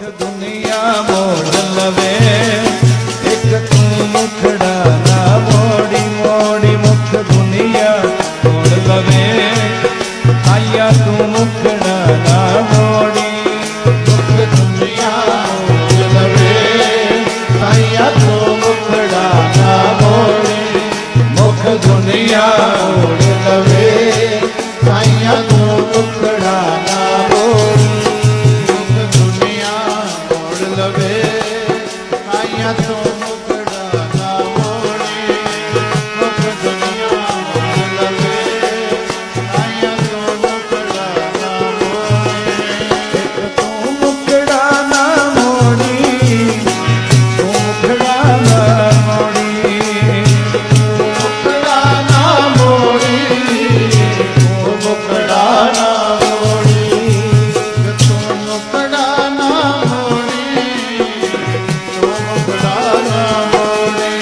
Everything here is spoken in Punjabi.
ਮੁਖ ਦੁਨੀਆ ਮੋੜ ਲਵੇ। ਇੱਕ ਤੂੰ ਮੁਖੜਾ ਨਾ ਮੋੜੀ ਮੋੜੀ ਮੁਖ ਦੁਨੀਆ ਮੋੜ ਲਵੇ। ਆਇਆ ਤੂੰ ਮੁਖੜਾ ਨਾ ਮੋੜੀ, ਮੁਖ ਦੁਨੀਆ ਮੋੜ ਲਵੇ। ਸਾਇਆ ਤੂੰ ਮੁਖੜਾ ਨਾ ਮੋੜੀ, ਮੁਖ ਦੁਨੀਆ ਮੋੜ ਲਵੇ। Namah